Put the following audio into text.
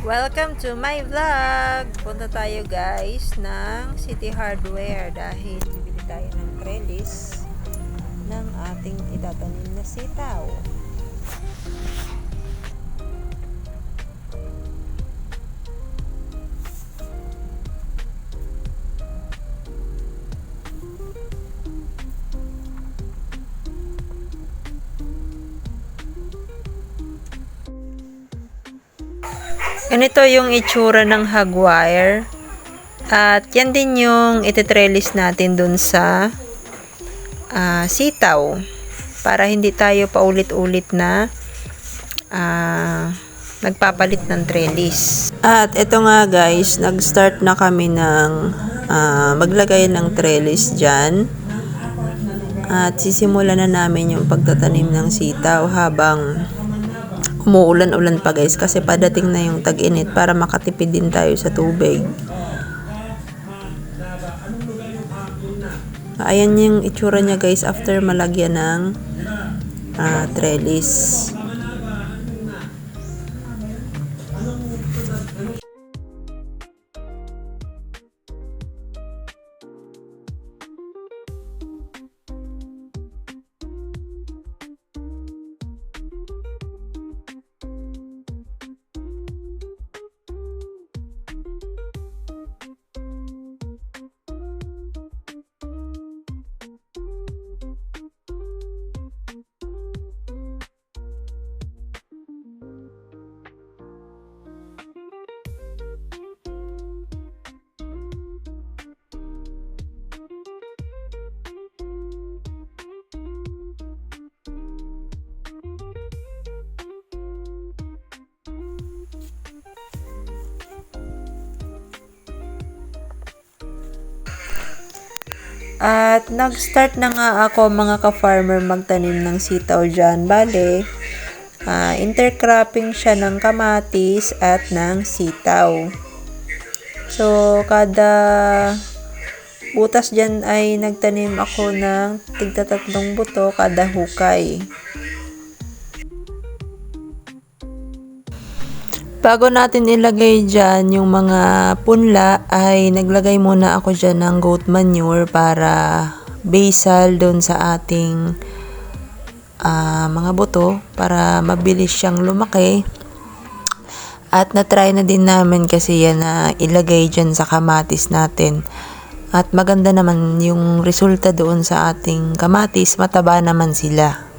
Welcome to my vlog! Punta tayo guys ng City Hardware dahil bibili tayo ng trellis ng ating itatanim na sitaw. Ganito yung itsura ng hagwire. At yan din yung ititrellis natin dun sa ah, sitaw. Para hindi tayo paulit-ulit na ah, nagpapalit ng trellis. At ito nga guys, nag-start na kami ng ah, maglagay ng trellis dyan. At sisimulan na namin yung pagtatanim ng sitaw habang umuulan-ulan pa guys kasi padating na yung tag-init para makatipid din tayo sa tubig. Ayan yung itsura niya guys after malagyan ng ah, trellis. At nag-start na nga ako mga ka-farmer magtanim ng sitaw dyan. Bale, ah, intercropping siya ng kamatis at ng sitaw. So, kada butas dyan ay nagtanim ako ng tigtatatlong buto kada hukay. Bago natin ilagay dyan yung mga punla, ay naglagay muna ako dyan ng goat manure para basal doon sa ating ah, mga buto para mabilis siyang lumaki. At na-try na din namin kasi yan na ilagay dyan sa kamatis natin. At maganda naman yung resulta doon sa ating kamatis, mataba naman sila.